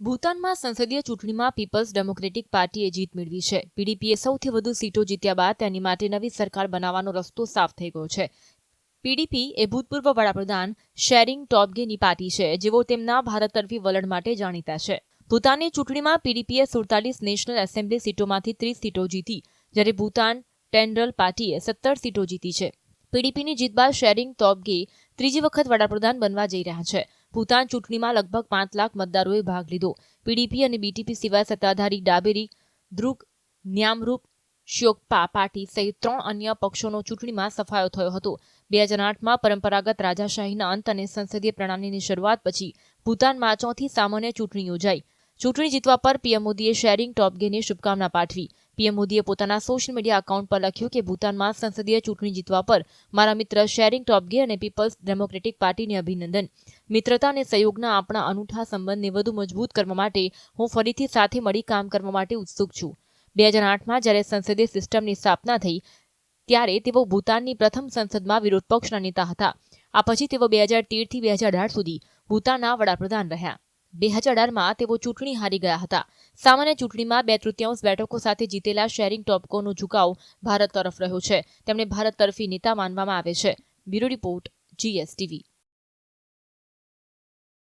ભૂતાનમાં સંસદીય ચૂંટણીમાં people's democratic પાર્ટીએ જીત મેળવી છે. પીડીપીએ સૌથી વધુ સીટો જીત્યા બાદ તેની માટે નવી સરકાર બનાવવાનો રસ્તો સાફ થઈ ગયો છે. પીડીપી એ ભૂતપૂર્વ વડાપ્રધાન શેરિંગ ટોબગેની પાર્ટી છે, જેઓ તેમના ભારત તરફી વલણ માટે જાણીતા છે. ભૂતાનની ચૂંટણીમાં પીડીપીએ સુડતાલીસ નેશનલ એસેમ્બલી સીટોમાંથી ત્રીસ સીટો જીતી, જ્યારે ભૂતાન ટેન્ડરલ પાર્ટીએ સત્તર સીટો જીતી છે. પીડીપીની જીત બાદ શેરિંગ ટોબગે ત્રીજી વખત વડાપ્રધાન બનવા જઈ રહ્યા છે. ભૂતાન ચૂંટણીમાં લગભગ પાંચ લાખ મતદારોએ ભાગ લીધો. પીડીપી અને બીટીપી સિવાય સત્તાધારી ડાબેરી દ્રુક ન્યામરૂપ, શ્યોકપા પાર્ટી સહિત ત્રણ અન્ય પક્ષોનો ચૂંટણીમાં સફાયો થયો હતો. બે હજાર આઠમાં પરંપરાગત રાજાશાહીના અંત અને સંસદીય પ્રણાલીની શરૂઆત પછી ભૂતાનમાં ચોથી સામાન્ય ચૂંટણી યોજાઈ. ચૂંટણી જીતવા પર પીએમ મોદીએ શેરિંગ ટોપગેને શુભકામના પાઠવી. પીએમ મોદીએ પોતાના સોશિયલ મીડિયા એકાઉન્ટ પર લખ્યું કે ભૂતાનમાં સંસદીય ચૂંટણી જીતવા પર મારા મિત્ર શેરિંગ ટોપગે અને પીપલ્સ ડેમોક્રેટિક પાર્ટીને અભિનંદન. મિત્રતા અને સહયોગના આપણા અનૂઠા સંબંધને વધુ મજબૂત કરવા માટે હું ફરીથી સાથે મળી કામ કરવા માટે ઉત્સુક છું. બે હજાર આઠમાં જ્યારે સંસદીય સિસ્ટમની સ્થાપના થઈ, ત્યારે તેઓ ભૂતાનની પ્રથમ સંસદમાં વિરોધ પક્ષના નેતા હતા. આ પછી તેઓ બે હજાર તેરથી બે હજાર અઢાર સુધી ભૂતાનના વડાપ્રધાન રહ્યા. બે હજાર અઢારમાં તેઓ ચૂંટણી હારી ગયા હતા. સામાન્ય ચૂંટણીમાં બે તૃતીયાંશ બેઠકો સાથે જીતેલા શેરિંગ ટોપકોનો ઝુકાવ ભારત તરફ રહ્યો છે. તેમને ભારત તરફી નેતા માનવામાં આવે છે. Bureau report, GSTV.